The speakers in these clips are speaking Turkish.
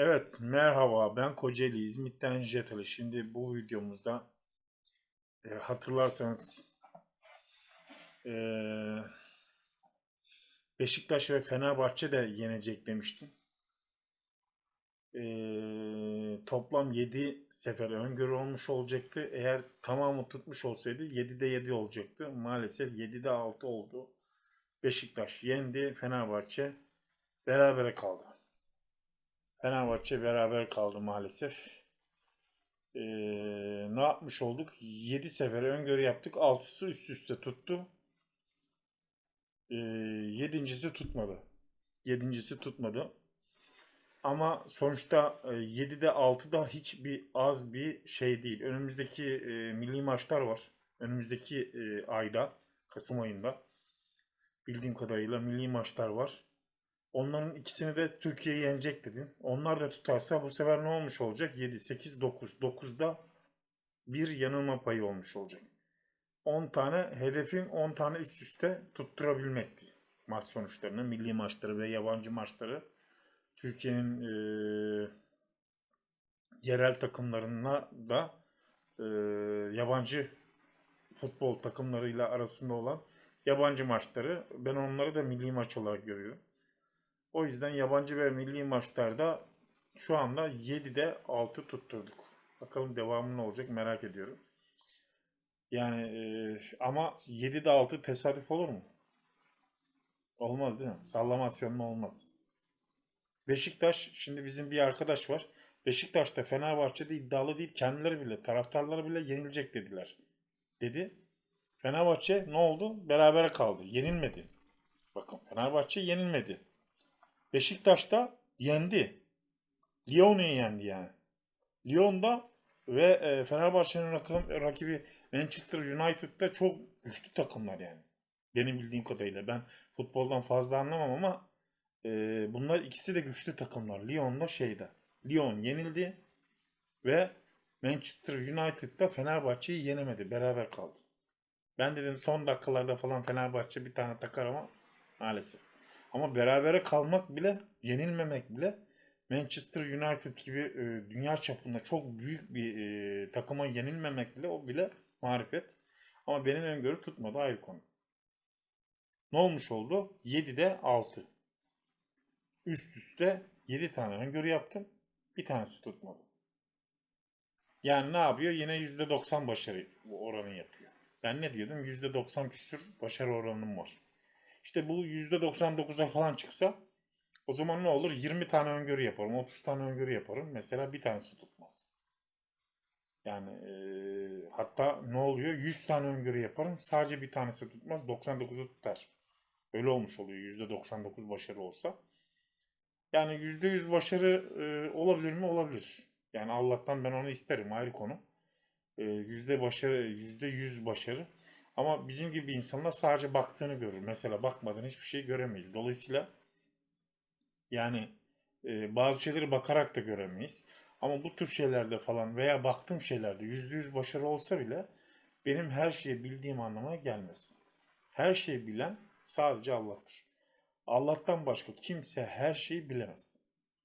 Evet, merhaba. Ben Kocaeli İzmit'ten Jetali. Şimdi bu videomuzda e, hatırlarsanız e, Beşiktaş ve Fenerbahçe de yenecek demiştim. E, toplam 7 sefer öngörü olmuş olacaktı. Eğer tamamı tutmuş olsaydı 7'de 7 olacaktı. Maalesef 7'de 6 oldu. Beşiktaş yendi, Fenerbahçe berabere kaldı. Fenerbahçe beraber kaldı maalesef. Ee, ne yapmış olduk? 7 sefer öngörü yaptık. 6'sı üst üste tuttu. Ee, yedincisi tutmadı. Yedincisi tutmadı. Ama sonuçta e, 7'de 6'da hiçbir az bir şey değil. Önümüzdeki e, milli maçlar var. Önümüzdeki e, ayda, Kasım ayında bildiğim kadarıyla milli maçlar var. Onların ikisini de Türkiye yenecek dedin. Onlar da tutarsa bu sefer ne olmuş olacak? 7, 8, 9. 9'da bir yanılma payı olmuş olacak. 10 tane hedefin 10 tane üst üste tutturabilmekti. Maç sonuçlarını, milli maçları ve yabancı maçları Türkiye'nin eee, yerel takımlarına da eee, yabancı futbol takımlarıyla arasında olan yabancı maçları ben onları da milli maç olarak görüyorum. O yüzden yabancı ve milli maçlarda şu anda 7'de 6 tutturduk. Bakalım devamı ne olacak merak ediyorum. Yani e, ama 7'de 6 tesadüf olur mu? Olmaz değil mi? Sallamasyon olmaz. Beşiktaş şimdi bizim bir arkadaş var. Beşiktaş'ta Fenerbahçe'de iddialı değil. Kendileri bile taraftarları bile yenilecek dediler. Dedi. Fenerbahçe ne oldu? Berabere kaldı. Yenilmedi. Bakın Fenerbahçe yenilmedi. Beşiktaş da yendi. Lyon'u yendi yani. Lyon'da ve e, Fenerbahçe'nin rakı- rakibi Manchester United'da çok güçlü takımlar yani. Benim bildiğim kadarıyla. Ben futboldan fazla anlamam ama e, bunlar ikisi de güçlü takımlar. Lyon'da şeyde. Lyon yenildi ve Manchester United'da Fenerbahçe'yi yenemedi. Beraber kaldı. Ben dedim son dakikalarda falan Fenerbahçe bir tane takar ama maalesef. Ama berabere kalmak bile, yenilmemek bile Manchester United gibi e, dünya çapında çok büyük bir e, takıma yenilmemek bile o bile marifet. Ama benim öngörü tutmadı ayrı konu. Ne olmuş oldu? 7'de 6. Üst üste 7 tane öngörü yaptım. Bir tanesi tutmadı. Yani ne yapıyor? Yine %90 başarı oranı yapıyor. Ben ne diyordum? %90 küsür başarı oranım var. İşte bu %99'a falan çıksa o zaman ne olur? 20 tane öngörü yaparım, 30 tane öngörü yaparım. Mesela bir tanesi tutmaz. Yani e, hatta ne oluyor? 100 tane öngörü yaparım. Sadece bir tanesi tutmaz. 99'u tutar. Öyle olmuş oluyor %99 başarı olsa. Yani %100 başarı e, olabilir mi? Olabilir. Yani Allah'tan ben onu isterim ayrı konu. E, yüzde başarı, yüzde yüz başarı. Ama bizim gibi insanlar sadece baktığını görür. Mesela bakmadan hiçbir şey göremeyiz. Dolayısıyla yani e, bazı şeyleri bakarak da göremeyiz. Ama bu tür şeylerde falan veya baktığım şeylerde yüzde yüz başarı olsa bile benim her şeyi bildiğim anlamına gelmez. Her şeyi bilen sadece Allah'tır. Allah'tan başka kimse her şeyi bilemez.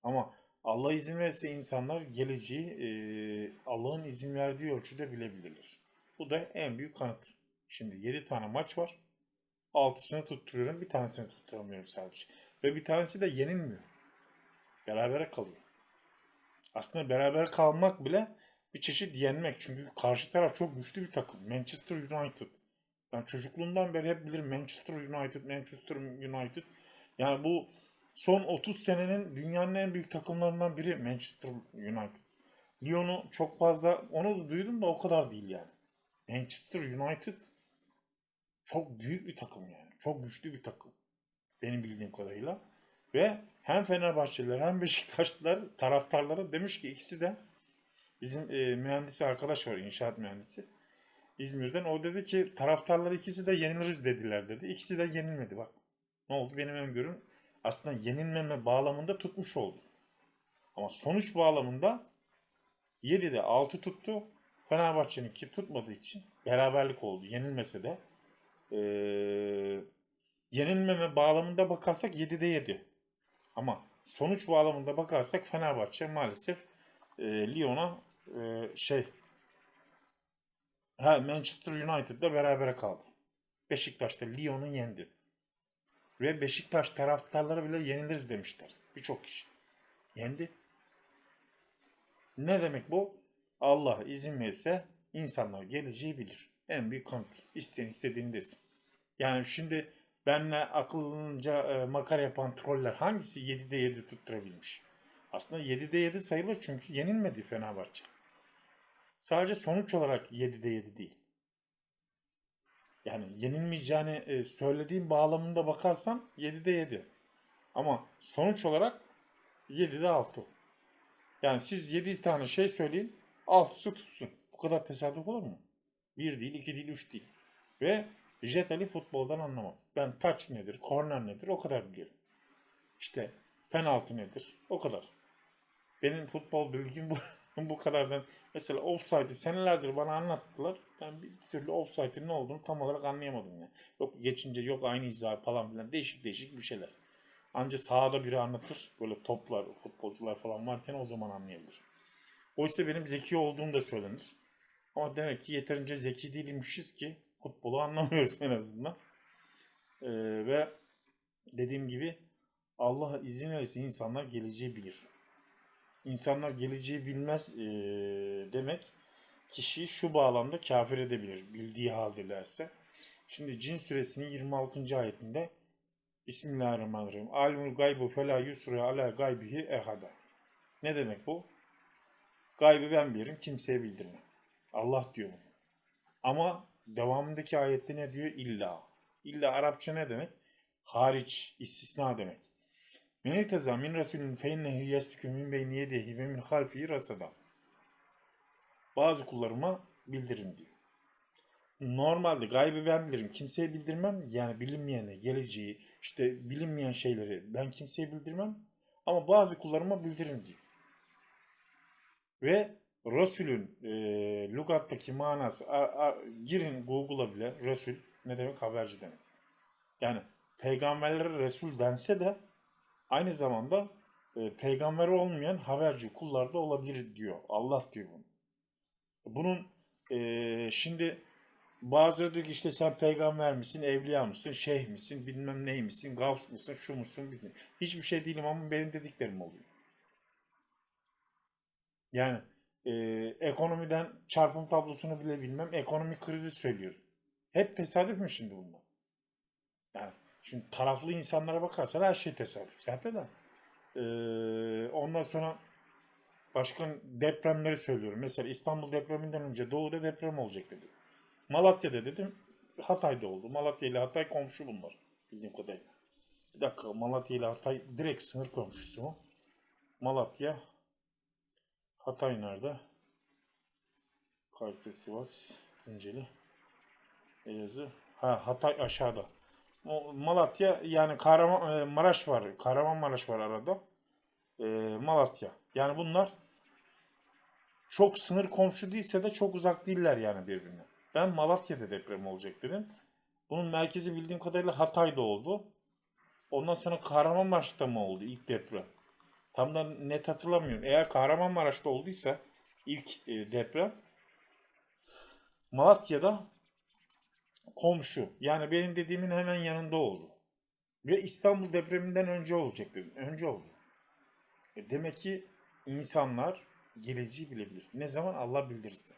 Ama Allah izin verirse insanlar geleceği e, Allah'ın izin verdiği ölçüde bilebilirler. Bu da en büyük kanıt. Şimdi 7 tane maç var. 6'sını tutturuyorum. Bir tanesini tutturamıyorum sadece. Ve bir tanesi de yenilmiyor. Berabere kalıyor. Aslında beraber kalmak bile bir çeşit yenmek. Çünkü karşı taraf çok güçlü bir takım. Manchester United. Ben çocukluğumdan beri hep bilirim Manchester United, Manchester United. Yani bu son 30 senenin dünyanın en büyük takımlarından biri Manchester United. Lyon'u çok fazla onu da duydum da o kadar değil yani. Manchester United çok büyük bir takım yani. Çok güçlü bir takım. Benim bildiğim kadarıyla. Ve hem Fenerbahçeliler hem Beşiktaşlılar taraftarları demiş ki ikisi de bizim e, mühendisi arkadaş var inşaat mühendisi. İzmir'den o dedi ki taraftarlar ikisi de yeniliriz dediler dedi. İkisi de yenilmedi bak. Ne oldu benim öngörüm aslında yenilmeme bağlamında tutmuş oldu. Ama sonuç bağlamında 7'de 6 tuttu. Fenerbahçe'ninki tutmadığı için beraberlik oldu. Yenilmese de ee, yenilmeme bağlamında bakarsak 7'de 7. Ama sonuç bağlamında bakarsak Fenerbahçe maalesef e, Lyon'a e, şey ha, Manchester United'la berabere kaldı. Beşiktaş'ta Lyon'u yendi. Ve Beşiktaş taraftarları bile yeniliriz demişler. Birçok kişi. Yendi. Ne demek bu? Allah izin verirse insanlar geleceği bilir. En büyük kanıt. İsteyen istediğini desin. Yani şimdi benle akıllıca e, makara yapan troller hangisi 7'de 7 tutturabilmiş? Aslında 7'de 7 sayılır çünkü yenilmedi Fenerbahçe. Sadece sonuç olarak 7'de 7 değil. Yani yenilmeyeceğini e, söylediğim bağlamında bakarsan 7'de 7. Ama sonuç olarak 7'de 6. Yani siz 7 tane şey söyleyin 6'sı tutsun. Bu kadar tesadüf olur mu? 1 değil, 2 değil, 3 değil. Ve Jet Ali futboldan anlamaz. Ben touch nedir, corner nedir o kadar biliyorum. İşte penaltı nedir o kadar. Benim futbol bilgim bu, bu kadardan. Mesela offside'i senelerdir bana anlattılar. Ben bir türlü offside'in ne olduğunu tam olarak anlayamadım ya. Yok geçince yok aynı hizar falan filan değişik değişik bir şeyler. Anca sahada biri anlatır. Böyle toplar, futbolcular falan varken o zaman anlayabilir. Oysa benim zeki olduğum da söylenir. Ama demek ki yeterince zeki değilmişiz ki futbolu anlamıyoruz en azından. Ee, ve dediğim gibi Allah izin verirse insanlar geleceği bilir. İnsanlar geleceği bilmez ee, demek kişiyi şu bağlamda kafir edebilir bildiği halde derse. Şimdi Cin suresinin 26. ayetinde Bismillahirrahmanirrahim. Alimul gaybu fela yusru ala gaybihi ehada. Ne demek bu? Gaybı ben bilirim, kimseye bildirmem. Allah diyor. Ama devamındaki ayette ne diyor? İlla. İlla Arapça ne demek? Hariç, istisna demek. Men irteza min rasulün fe innehu yestikü min beyni yedehi ve min halfihi rasada. Bazı kullarıma bildirin diyor. Normalde gaybı ben bilirim. Kimseye bildirmem. Yani bilinmeyene, geleceği, işte bilinmeyen şeyleri ben kimseye bildirmem. Ama bazı kullarıma bildirin diyor. Ve Resulün e, lugattaki manası a, a, girin Google'a bile Resul ne demek haberci demek. Yani peygamberlere Resul dense de aynı zamanda e, peygamber olmayan haberci kullar da olabilir diyor. Allah diyor bunu. Bunun e, şimdi bazıları diyor ki işte sen peygamber misin, evliya mısın, şeyh misin, bilmem ney misin, gavs mısın, şu musun, bizim. Hiçbir şey değilim ama benim dediklerim oluyor. Yani e, ekonomiden çarpım tablosunu bile bilmem. Ekonomik krizi söylüyor. Hep tesadüf mü şimdi bunlar? Yani şimdi taraflı insanlara bakarsan her şey tesadüf. Zaten de. E, ondan sonra başka depremleri söylüyorum. Mesela İstanbul depreminden önce Doğu'da deprem olacak dedi. Malatya'da dedim Hatay'da oldu. Malatya ile Hatay komşu bunlar. Bildiğim kadarıyla. Bir dakika Malatya ile Hatay direkt sınır komşusu mu? Malatya Hatay nerede? Kayseri, Sivas, Tunceli, Elazığ. Ha Hatay aşağıda. Malatya yani Kahramanmaraş var. Kahramanmaraş var arada. Ee, Malatya. Yani bunlar çok sınır komşu değilse de çok uzak değiller yani birbirine. Ben Malatya'da deprem olacak dedim. Bunun merkezi bildiğim kadarıyla Hatay'da oldu. Ondan sonra Kahramanmaraş'ta mı oldu ilk deprem? Tam da net hatırlamıyorum. Eğer Kahramanmaraş'ta olduysa ilk e, deprem Malatya'da komşu. Yani benim dediğimin hemen yanında oldu. Ve İstanbul depreminden önce olacak dedim. Önce oldu. E demek ki insanlar geleceği bilebilir. Ne zaman Allah bildirirse.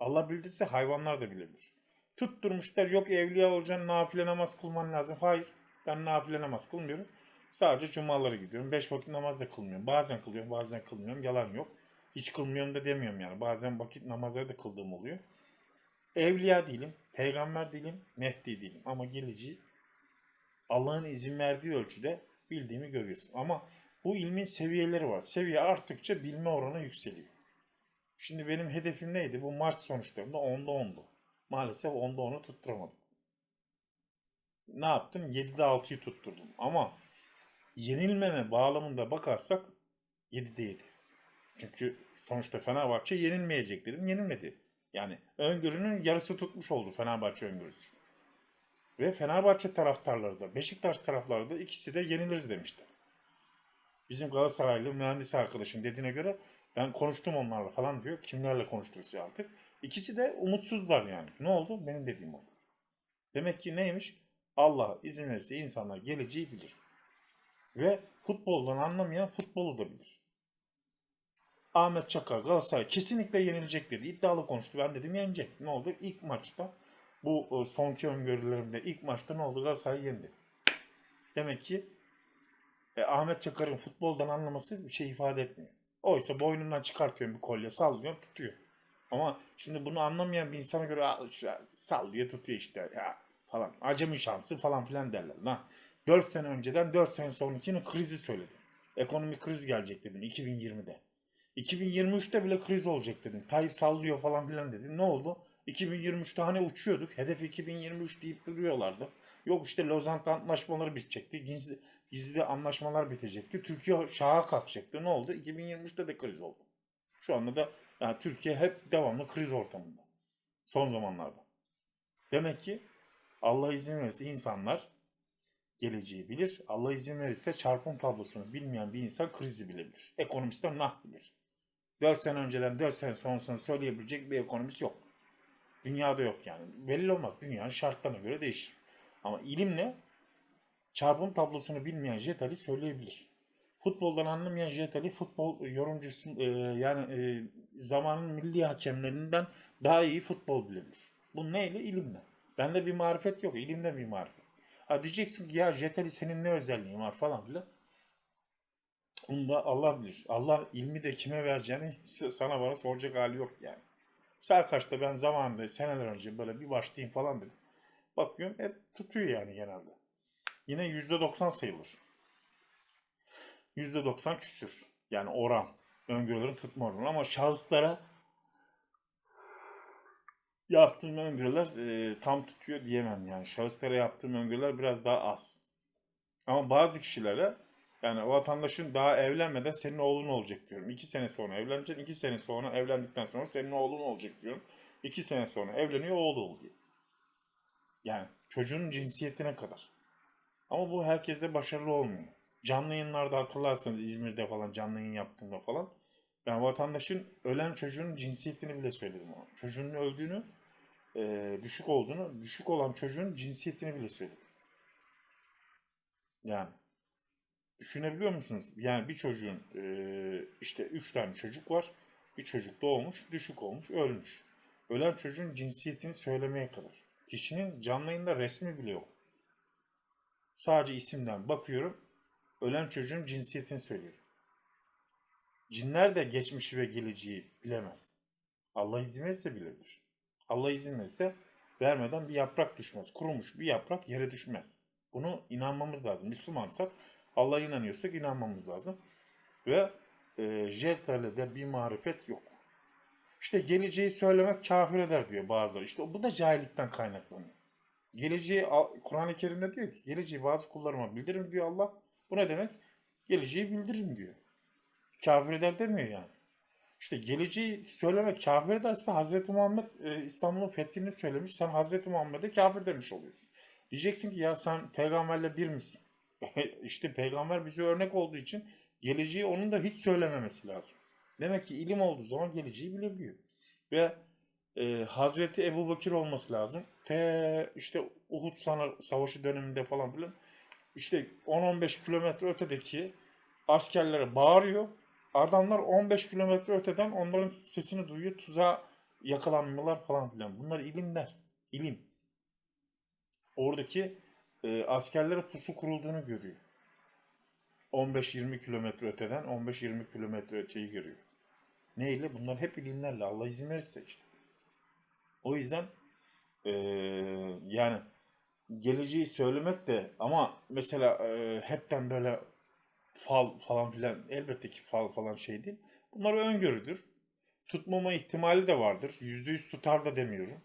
Allah bildirse hayvanlar da bilebilir. Tutturmuşlar yok evliya olacaksın nafile namaz kılman lazım. Hayır ben nafile namaz kılmıyorum. Sadece cumaları gidiyorum. Beş vakit namaz da kılmıyorum. Bazen kılıyorum bazen kılmıyorum. Yalan yok. Hiç kılmıyorum da demiyorum yani. Bazen vakit namazları da kıldığım oluyor. Evliya değilim. Peygamber değilim. Mehdi değilim. Ama geleceği Allah'ın izin verdiği ölçüde bildiğimi görüyorsun. Ama bu ilmin seviyeleri var. Seviye arttıkça bilme oranı yükseliyor. Şimdi benim hedefim neydi? Bu Mart sonuçlarında 10'da 10'du. Maalesef 10'da 10'u tutturamadım. Ne yaptım? 7'de 6'yı tutturdum. Ama yenilmeme bağlamında bakarsak 7'de 7. Çünkü sonuçta Fenerbahçe yenilmeyecek dedim. Yenilmedi. Yani öngörünün yarısı tutmuş oldu Fenerbahçe öngörüsü. Ve Fenerbahçe taraftarları da Beşiktaş taraftarları da ikisi de yeniliriz demişler. Bizim Galatasaraylı mühendis arkadaşın dediğine göre ben konuştum onlarla falan diyor. Kimlerle konuşturursa artık. İkisi de umutsuzlar yani. Ne oldu? Benim dediğim oldu. Demek ki neymiş? Allah izin verirse insanlar geleceği bilir. Ve futboldan anlamayan futbolu da bilir. Ahmet Çakar Galatasaray kesinlikle yenilecek dedi. İddialı konuştu. Ben dedim yenecek. Ne oldu? İlk maçta bu e, sonki öngörülerimde ilk maçta ne oldu? Galatasaray yendi. Demek ki e, Ahmet Çakar'ın futboldan anlaması bir şey ifade etmiyor. Oysa boynundan çıkartıyor bir kolye sallıyor tutuyor. Ama şimdi bunu anlamayan bir insana göre "Aa, şu- sallıyor tutuyor işte ya falan. Acemi şansı falan filan derler. Lan 4 sene önceden 4 sene sonrakinin krizi söyledim. Ekonomik kriz gelecek dedim 2020'de. 2023'te bile kriz olacak dedim. Tayyip sallıyor falan filan dedim. Ne oldu? 2023'te hani uçuyorduk. Hedef 2023 deyip duruyorlardı. Yok işte Lozan antlaşmaları bitecekti. Gizli, gizli anlaşmalar bitecekti. Türkiye şaha kalkacaktı. Ne oldu? 2023'te de kriz oldu. Şu anda da yani Türkiye hep devamlı kriz ortamında. Son zamanlarda. Demek ki Allah izin verirse insanlar geleceği bilir. Allah izin verirse çarpım tablosunu bilmeyen bir insan krizi bilebilir. Ekonomistler nah bilir. 4 sene önceden 4 sene sonrasını söyleyebilecek bir ekonomist yok. Dünyada yok yani. Belli olmaz. Dünyanın şartlarına göre değişir. Ama ilimle çarpım tablosunu bilmeyen Jetali söyleyebilir. Futboldan anlamayan Jetali futbol yorumcusu e, yani e, zamanın milli hakemlerinden daha iyi futbol bilebilir. Bu neyle? İlimle. Bende bir marifet yok. İlimde bir marifet. Ha diyeceksin ki ya Jetali senin ne özelliğin var falan filan. Onu da Allah bilir. Allah ilmi de kime vereceğini sana bana soracak hali yok yani. Serkaç'ta ben zamanında seneler önce böyle bir başlayayım falan dedim. Bakıyorum hep tutuyor yani genelde. Yine %90 sayılır. %90 küsür. Yani oran. Öngörülerin tutma oranı. Ama şahıslara yaptığım öngörüler e, tam tutuyor diyemem yani. Şahıslara yaptığım öngörüler biraz daha az. Ama bazı kişilere yani vatandaşın daha evlenmeden senin oğlun olacak diyorum. İki sene sonra evleneceksin. iki sene sonra evlendikten sonra senin oğlun olacak diyorum. İki sene sonra evleniyor oğlu oluyor. Yani çocuğun cinsiyetine kadar. Ama bu herkeste başarılı olmuyor. Canlı yayınlarda hatırlarsanız İzmir'de falan canlı yayın yaptığımda falan ben vatandaşın ölen çocuğun cinsiyetini bile söyledim ona. Çocuğun öldüğünü, e, düşük olduğunu, düşük olan çocuğun cinsiyetini bile söyledim. Yani düşünebiliyor musunuz? Yani bir çocuğun e, işte üç tane çocuk var. Bir çocuk doğmuş, düşük olmuş, ölmüş. Ölen çocuğun cinsiyetini söylemeye kadar. Kişinin canlı yayında resmi bile yok. Sadece isimden bakıyorum. Ölen çocuğun cinsiyetini söylüyorum. Cinler de geçmişi ve geleceği bilemez. Allah izin verirse bilebilir. Allah izin verirse vermeden bir yaprak düşmez. Kurumuş bir yaprak yere düşmez. Bunu inanmamız lazım. Müslümansak, Allah'a inanıyorsak inanmamız lazım. Ve e, Jetlerle de bir marifet yok. İşte geleceği söylemek kafir eder diyor bazıları. İşte bu da cahillikten kaynaklanıyor. Geleceği Kur'an-ı Kerim'de diyor ki geleceği bazı kullarıma bildiririm diyor Allah. Bu ne demek? Geleceği bildiririm diyor. Kafir eder demiyor yani. İşte geleceği söylemek kafir ederse Hazreti Muhammed e, İstanbul'un fethini söylemiş. Sen Hazreti Muhammed'e kafir demiş oluyorsun. Diyeceksin ki ya sen peygamberle bir misin? işte peygamber bize örnek olduğu için geleceği onun da hiç söylememesi lazım. Demek ki ilim olduğu zaman geleceği bilebiliyor. Ve e, Hazreti Ebu Bakır olması lazım. Te işte Uhud savaşı döneminde falan filan işte 10-15 kilometre ötedeki askerlere bağırıyor. Adamlar 15 kilometre öteden onların sesini duyuyor. Tuzağa yakalanmıyorlar falan filan. Bunlar ilimler. İlim. Oradaki e, askerlere pusu kurulduğunu görüyor. 15-20 kilometre öteden 15-20 kilometre öteyi görüyor. Neyle? Bunlar hep ilimlerle. Allah izin verirse işte. O yüzden e, yani geleceği söylemek de ama mesela e, hepten böyle fal falan filan elbette ki fal falan şey değil. Bunlar öngörüdür. Tutmama ihtimali de vardır. Yüzde yüz tutar da demiyorum.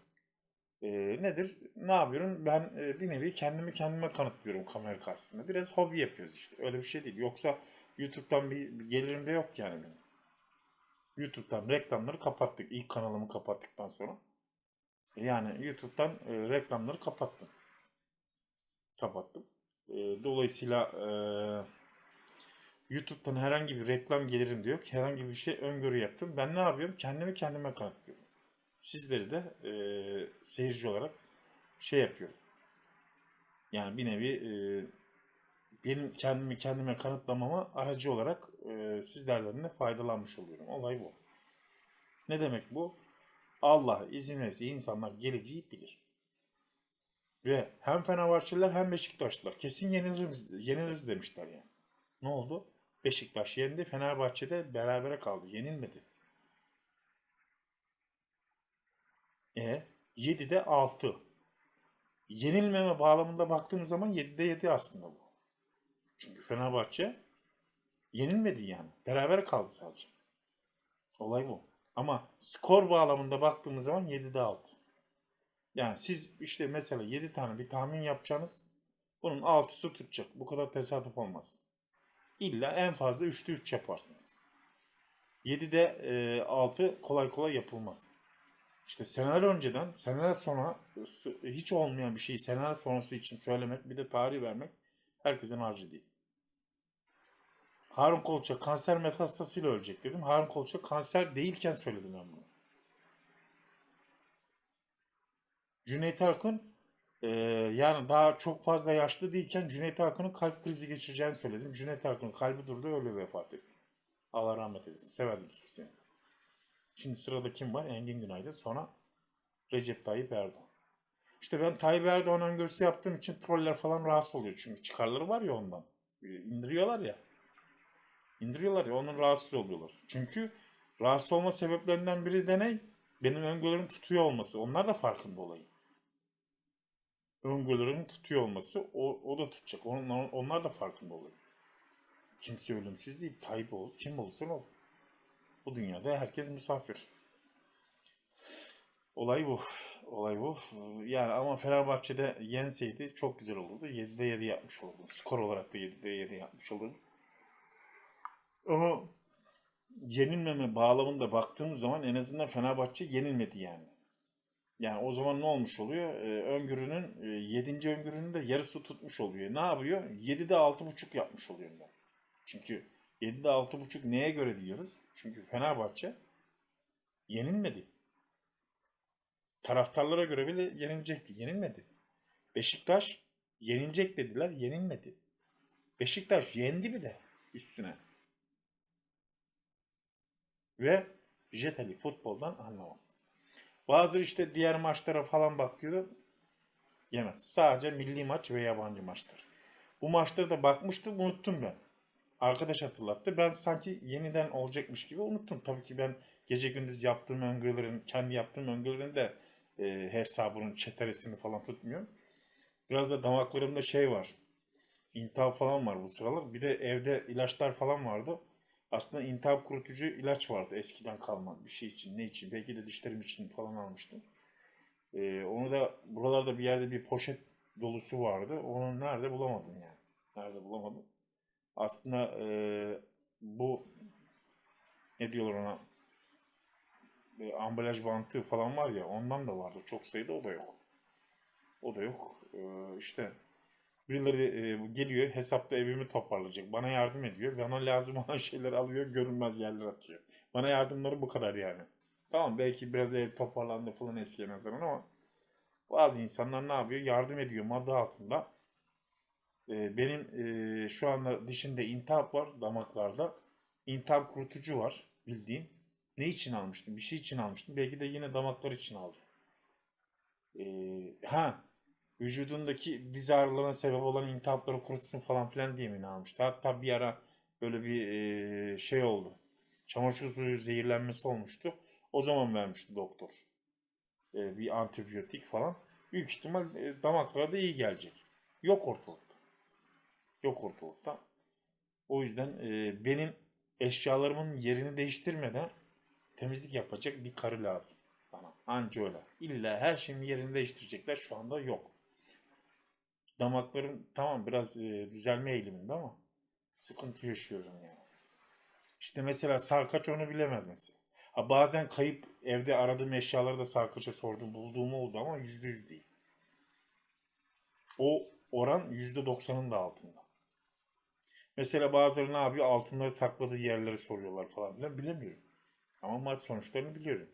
E, nedir? Ne yapıyorum? Ben e, bir nevi kendimi kendime kanıtlıyorum kamera karşısında. Biraz hobi yapıyoruz işte. Öyle bir şey değil. Yoksa YouTube'dan bir, bir gelirim de yok yani benim. YouTube'dan reklamları kapattık. İlk kanalımı kapattıktan sonra. Yani YouTube'dan e, reklamları kapattım. Kapattım. E, dolayısıyla e, YouTube'dan herhangi bir reklam gelirim diyor. Herhangi bir şey öngörü yaptım. Ben ne yapıyorum? Kendimi kendime kanıtlıyorum. Sizleri de e, seyirci olarak şey yapıyorum. Yani bir nevi e, benim kendimi kendime kanıtlamama aracı olarak e, sizlerden de faydalanmış oluyorum. Olay bu. Ne demek bu? Allah izin verirse insanlar geleceği bilir. Ve hem Fenerbahçeliler hem Beşiktaşlılar kesin yeniliriz, yeniliriz demişler yani. Ne oldu? Beşiktaş yendi, Fenerbahçe'de berabere kaldı. Yenilmedi. E 7'de 6. Yenilmeme bağlamında baktığımız zaman 7'de 7 aslında bu. Çünkü Fenerbahçe yenilmedi yani. Beraber kaldı sadece. Olay bu. Ama skor bağlamında baktığımız zaman 7'de 6. Yani siz işte mesela 7 tane bir tahmin yapacaksınız. Bunun 6'sı tutacak. Bu kadar tesadüf olmaz. İlla en fazla 3'te 3 yaparsınız. 7'de e, 6 kolay kolay yapılmaz. İşte seneler önceden, seneler sonra hiç olmayan bir şeyi seneler sonrası için söylemek, bir de tarih vermek herkesin harcı değil. Harun Kolçak kanser metastasıyla ölecek dedim. Harun Kolçak kanser değilken söyledim ben bunu. Cüneyt Arkın e, yani daha çok fazla yaşlı değilken Cüneyt Arkın'ın kalp krizi geçireceğini söyledim. Cüneyt Arkın'ın kalbi durdu öyle vefat etti. Allah rahmet eylesin. Severdik ikisini. Şimdi sırada kim var? Engin Günaydın. Sonra Recep Tayyip Erdoğan. İşte ben Tayyip Erdoğan öngörüsü yaptığım için troller falan rahatsız oluyor. Çünkü çıkarları var ya ondan. E, İndiriyorlar ya. İndiriyorlar ya onun rahatsız oluyorlar. Çünkü rahatsız olma sebeplerinden biri de ne? Benim öngörüm tutuyor olması. Onlar da farkında olayım. Öngörülerin tutuyor olması o, o da tutacak. Onlar, onlar da farkında olayım. Kimse ölümsüz değil. Tayyip ol. Kim olursa ol. Bu dünyada herkes misafir. Olay bu. Olay bu. Yani ama Fenerbahçe'de yenseydi çok güzel olurdu. 7'de 7 yapmış olurdu. Skor olarak da 7'de 7 yapmış olurdu. Ama yenilmeme bağlamında baktığımız zaman en azından Fenerbahçe yenilmedi yani. Yani o zaman ne olmuş oluyor? Ee, öngörünün 7. öngörünün de yarısı tutmuş oluyor. Ne yapıyor? 7'de 6.5 yapmış oluyor ben. Çünkü 7'de 6.5 neye göre diyoruz? Çünkü Fenerbahçe yenilmedi. Taraftarlara göre bile yenilecekti. Yenilmedi. Beşiktaş yenilecek dediler. Yenilmedi. Beşiktaş yendi bir de üstüne. Ve Jetali futboldan anlamaz. Bazı işte diğer maçlara falan bakıyor. Yemez. Sadece milli maç ve yabancı maçlar. Bu maçlara da bakmıştım unuttum ben. Arkadaş hatırlattı. Ben sanki yeniden olacakmış gibi unuttum. Tabii ki ben gece gündüz yaptığım öngörülerin, kendi yaptığım öngörülerin de e, hesabının çeteresini falan tutmuyorum. Biraz da damaklarımda şey var. İntihap falan var bu sıralar. Bir de evde ilaçlar falan vardı. Aslında intihap kurutucu ilaç vardı eskiden kalma bir şey için. Ne için? Belki de dişlerim için falan almıştım. Ee, onu da buralarda bir yerde bir poşet dolusu vardı. Onu nerede bulamadım yani. Nerede bulamadım. Aslında e, bu ne diyorlar ona e, ambalaj bantı falan var ya ondan da vardı. Çok sayıda o da yok. O da yok. E, işte Birileri e, geliyor hesapta evimi toparlayacak. Bana yardım ediyor. Bana lazım olan şeyler alıyor görünmez yerler atıyor. Bana yardımları bu kadar yani. Tamam belki biraz ev toparlandı falan eskiye nazaran ama bazı insanlar ne yapıyor? Yardım ediyor madde altında. E, benim e, şu anda dişimde intihap var damaklarda. İntihap kurutucu var bildiğin. Ne için almıştım? Bir şey için almıştım. Belki de yine damaklar için aldım. E, ha vücudundaki diz ağrılarına sebep olan iltihapları kurutsun falan filan diye mi ne almıştı? Hatta bir ara böyle bir e, şey oldu. Çamaşır suyu zehirlenmesi olmuştu. O zaman vermişti doktor. E, bir antibiyotik falan. Büyük ihtimal e, damaklara da iyi gelecek. Yok ortalıkta. Yok ortalıkta. O yüzden e, benim eşyalarımın yerini değiştirmeden temizlik yapacak bir karı lazım bana. Anca öyle. İlla her şeyin yerini değiştirecekler şu anda yok damaklarım tamam biraz e, düzelme eğiliminde ama sıkıntı yaşıyorum yani. İşte mesela sarkaç onu bilemez mesela. Ha, bazen kayıp evde aradığım eşyaları da sarkaça sordum bulduğum oldu ama yüzde yüz değil. O oran yüzde doksanın da altında. Mesela bazıları ne yapıyor? Altınları sakladığı yerleri soruyorlar falan filan. Bilemiyorum. Ama maç sonuçlarını biliyorum.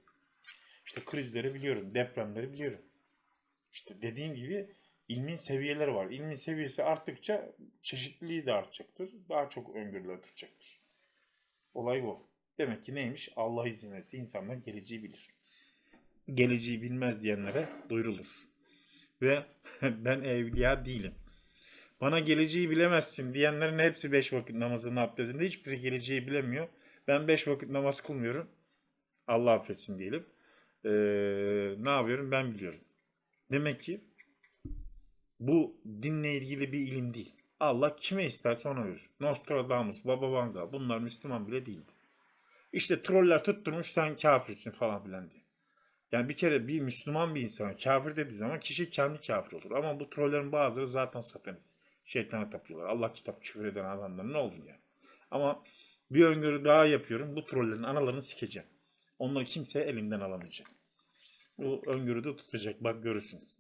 İşte krizleri biliyorum. Depremleri biliyorum. İşte dediğim gibi ilmin seviyeleri var. İlmin seviyesi arttıkça çeşitliliği de artacaktır. Daha çok öngörüler tutacaktır. Olay bu. Demek ki neymiş? Allah izin verirse insanlar geleceği bilir. Geleceği bilmez diyenlere duyurulur. Ve ben evliya değilim. Bana geleceği bilemezsin diyenlerin hepsi beş vakit namazının abdestinde. Hiçbiri geleceği bilemiyor. Ben beş vakit namaz kılmıyorum. Allah affetsin diyelim. Ee, ne yapıyorum ben biliyorum. Demek ki bu dinle ilgili bir ilim değil. Allah kime isterse ona verir. Nostradamus, Baba Vanga bunlar Müslüman bile değildi. İşte troller tutturmuş sen kafirsin falan filan diye. Yani bir kere bir Müslüman bir insana kafir dediği zaman kişi kendi kafir olur. Ama bu trollerin bazıları zaten satanist. Şeytana tapıyorlar. Allah kitap küfür eden adamlar ne oldu yani. Ama bir öngörü daha yapıyorum. Bu trollerin analarını sikeceğim. Onları kimse elimden alamayacak. Bu öngörü de tutacak. Bak görürsünüz.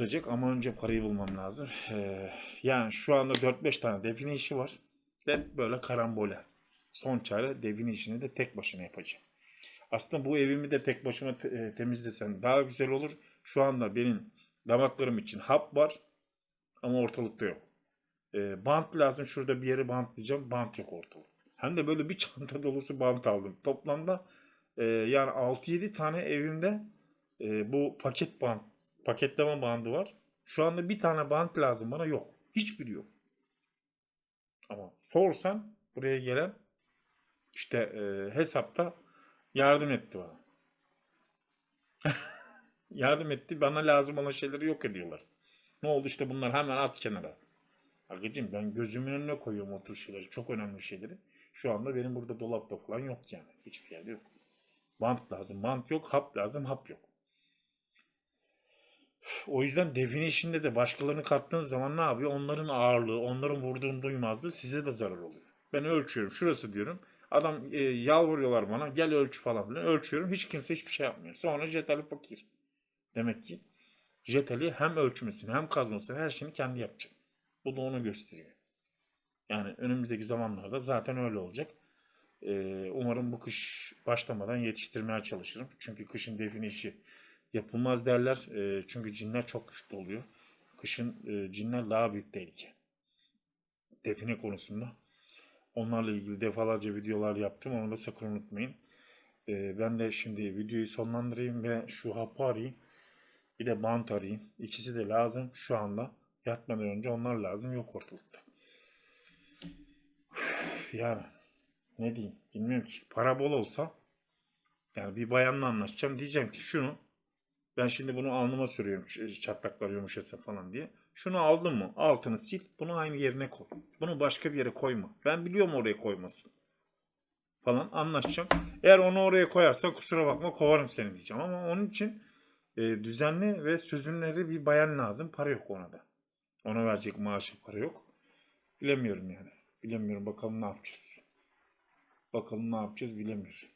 Tutacak ama önce parayı bulmam lazım. Ee, yani şu anda 4-5 tane define işi var. Hep böyle karambole. Son çare define işini de tek başına yapacağım. Aslında bu evimi de tek başıma te- e, temizlesem daha güzel olur. Şu anda benim damaklarım için hap var ama ortalıkta yok. E, bant lazım. Şurada bir yere bantlayacağım. Bant yok ortalık. Hem de böyle bir çanta dolusu bant aldım. Toplamda e, yani 6-7 tane evimde e, bu paket bant, paketleme bandı var. Şu anda bir tane bant lazım bana yok. Hiçbiri yok. Ama sorsan buraya gelen işte e, hesapta yardım etti bana. yardım etti. Bana lazım olan şeyleri yok ediyorlar. Ne oldu işte bunlar hemen at kenara. Agacım ben gözümün önüne koyuyorum o tür şeyleri. Çok önemli şeyleri. Şu anda benim burada dolapta falan yok yani. Hiçbir yerde yok. Bant lazım. Bant yok. Hap lazım. Hap yok. O yüzden definition'de de başkalarını kattığınız zaman ne yapıyor? Onların ağırlığı, onların vurduğun duymazlığı size de zarar oluyor. Ben ölçüyorum. Şurası diyorum. Adam e, yalvarıyorlar bana. Gel ölç falan filan. Ölçüyorum. Hiç kimse hiçbir şey yapmıyor. Sonra jetali fakir. Demek ki jetali hem ölçmesini hem kazmasını her şeyini kendi yapacak. Bu da onu gösteriyor. Yani önümüzdeki zamanlarda zaten öyle olacak. Ee, umarım bu kış başlamadan yetiştirmeye çalışırım. Çünkü kışın define işi yapılmaz derler. Ee, çünkü cinler çok güçlü oluyor. Kışın e, cinler daha büyük tehlike. Define konusunda. Onlarla ilgili defalarca videolar yaptım. Onu da sakın unutmayın. Ee, ben de şimdi videoyu sonlandırayım ve şu hapı arayayım. Bir de bant arayayım. İkisi de lazım şu anda. Yatmadan önce onlar lazım. Yok ortalıkta. Yani ne diyeyim bilmiyorum ki. Para bol olsa yani bir bayanla anlaşacağım. Diyeceğim ki şunu ben şimdi bunu alnıma sürüyorum çatlaklar yumuşasın falan diye. Şunu aldın mı? Altını sil. Bunu aynı yerine koy. Bunu başka bir yere koyma. Ben biliyorum oraya koymasın. Falan anlaşacağım. Eğer onu oraya koyarsan kusura bakma kovarım seni diyeceğim. Ama onun için e, düzenli ve sözünleri bir bayan lazım. Para yok ona da. Ona verecek maaşı para yok. Bilemiyorum yani. Bilemiyorum bakalım ne yapacağız. Bakalım ne yapacağız bilemiyorum.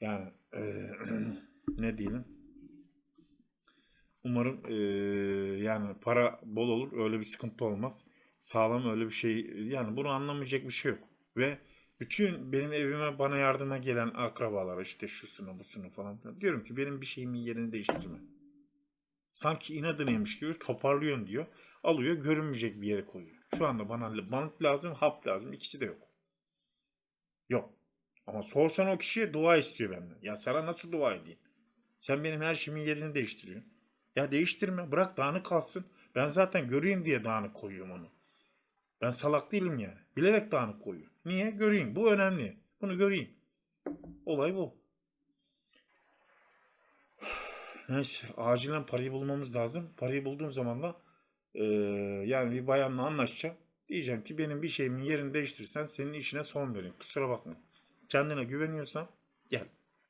Yani eee, ne diyelim. Umarım eee, yani para bol olur. Öyle bir sıkıntı olmaz. Sağlam öyle bir şey. Yani bunu anlamayacak bir şey yok. Ve bütün benim evime bana yardıma gelen akrabalar işte şusunu busunu falan. Diyorum ki benim bir şeyimin yerini değiştirme. Sanki inadınıymış gibi toparlıyorsun diyor. Alıyor görünmeyecek bir yere koyuyor. Şu anda bana bant lazım, hap lazım. İkisi de yok. Yok. Ama sorsan o kişiye dua istiyor benden. Ya sana nasıl dua edeyim? Sen benim her şeyimin yerini değiştiriyorsun. Ya değiştirme. Bırak dağınık kalsın. Ben zaten göreyim diye dağınık koyuyorum onu. Ben salak değilim yani. Bilerek dağınık koyuyorum. Niye? Göreyim. Bu önemli. Bunu göreyim. Olay bu. Neyse acilen parayı bulmamız lazım. Parayı bulduğum zaman da eee, yani bir bayanla anlaşacağım. Diyeceğim ki benim bir şeyimin yerini değiştirirsen senin işine son vereyim. Kusura bakma. Kendine güveniyorsan gel.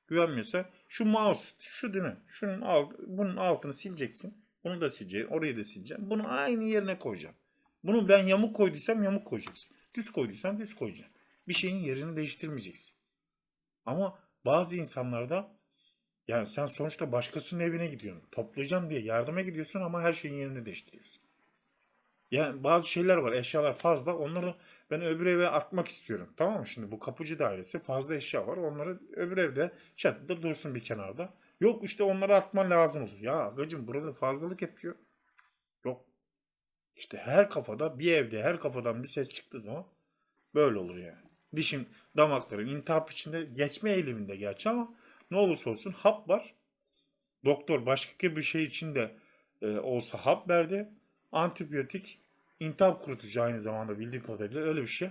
Güvenmiyorsa şu mouse şu değil mi? Şunun alt, bunun altını sileceksin. Bunu da sileceksin. Orayı da sileceğim. Bunu aynı yerine koyacağım. Bunu ben yamuk koyduysam yamuk koyacaksın. Düz koyduysan düz koyacaksın. Bir şeyin yerini değiştirmeyeceksin. Ama bazı insanlarda yani sen sonuçta başkasının evine gidiyorsun. Toplayacağım diye yardıma gidiyorsun ama her şeyin yerini değiştiriyorsun. Yani bazı şeyler var, eşyalar fazla. Onları ben öbür eve atmak istiyorum. Tamam mı? Şimdi bu kapıcı dairesi fazla eşya var. Onları öbür evde çatıda dursun bir kenarda. Yok işte onları atman lazım olur. Ya gacım burada fazlalık yapıyor. Yok. İşte her kafada bir evde her kafadan bir ses çıktığı zaman böyle olur yani. Dişin damakların intihap içinde geçme eğiliminde gerçi ama ne olursa olsun hap var. Doktor başka bir şey için de e, olsa hap verdi. Antibiyotik intihap kurutucu aynı zamanda bildiğim kadarıyla öyle bir şey.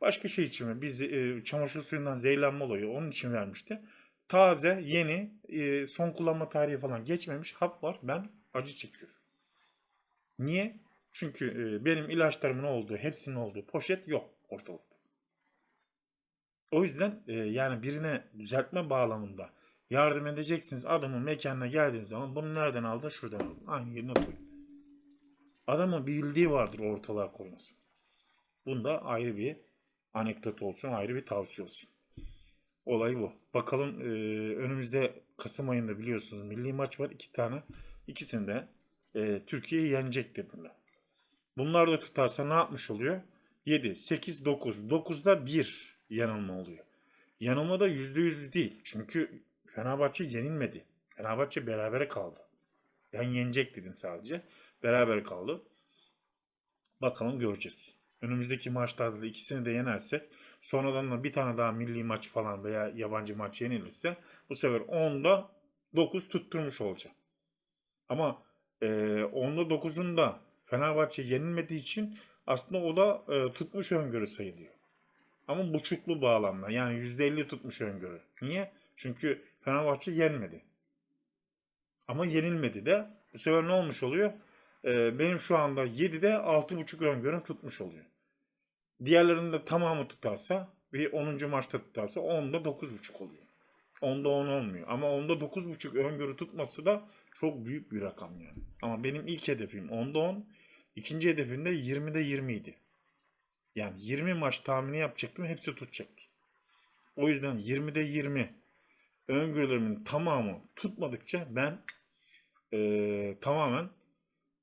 Başka şey için mi? Biz e, çamaşır suyundan zehirlenme olayı onun için vermişti. Taze, yeni, e, son kullanma tarihi falan geçmemiş hap var. Ben acı çekiyorum. Niye? Çünkü e, benim ilaçlarımın olduğu, hepsinin olduğu poşet yok ortalıkta. O yüzden e, yani birine düzeltme bağlamında yardım edeceksiniz. Adamın mekanına geldiğiniz zaman bunu nereden aldın? Şuradan aldın. Aynı yerine koy. Adamın bir bildiği vardır ortalığa koymasın. Bunda ayrı bir anekdot olsun, ayrı bir tavsiye olsun. Olay bu. Bakalım e, önümüzde Kasım ayında biliyorsunuz milli maç var iki tane. İkisini de e, Türkiye yenecektir bunlar. Bunlar da tutarsa ne yapmış oluyor? 7, 8, 9. 9'da 1 yanılma oluyor. Yanılma da %100 değil. Çünkü Fenerbahçe yenilmedi. Fenerbahçe berabere kaldı. Ben yenecek dedim sadece. Beraber kaldı. Bakalım göreceğiz. Önümüzdeki maçlarda da ikisini de yenersek sonradan da bir tane daha milli maç falan veya yabancı maç yenilirse bu sefer 10'da 9 tutturmuş olacak. Ama e, 10'da 9'un da Fenerbahçe yenilmediği için aslında o da e, tutmuş öngörü sayılıyor. Ama buçuklu bağlamda yani %50 tutmuş öngörü. Niye? Çünkü Fenerbahçe yenmedi. Ama yenilmedi de. Bu sefer ne olmuş oluyor? Ee, benim şu anda 7'de 6.5 öngörüm tutmuş oluyor. Diğerlerinin de tamamı tutarsa bir 10. maçta tutarsa 10'da 9.5 oluyor. 10'da 10 olmuyor. Ama 10'da 9.5 öngörü tutması da çok büyük bir rakam yani. Ama benim ilk hedefim 10'da 10. ikinci hedefim de 20'de 20 idi. Yani 20 maç tahmini yapacaktım. Hepsi tutacaktı. O yüzden 20'de 20 öngörülerimin tamamı tutmadıkça ben e, tamamen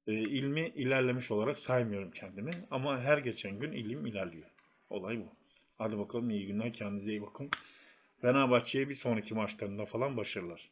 e, ilmi ilerlemiş olarak saymıyorum kendimi. Ama her geçen gün ilim ilerliyor. Olay bu. Hadi bakalım iyi günler. Kendinize iyi bakın. Fenerbahçe'ye bir sonraki maçlarında falan başarılar.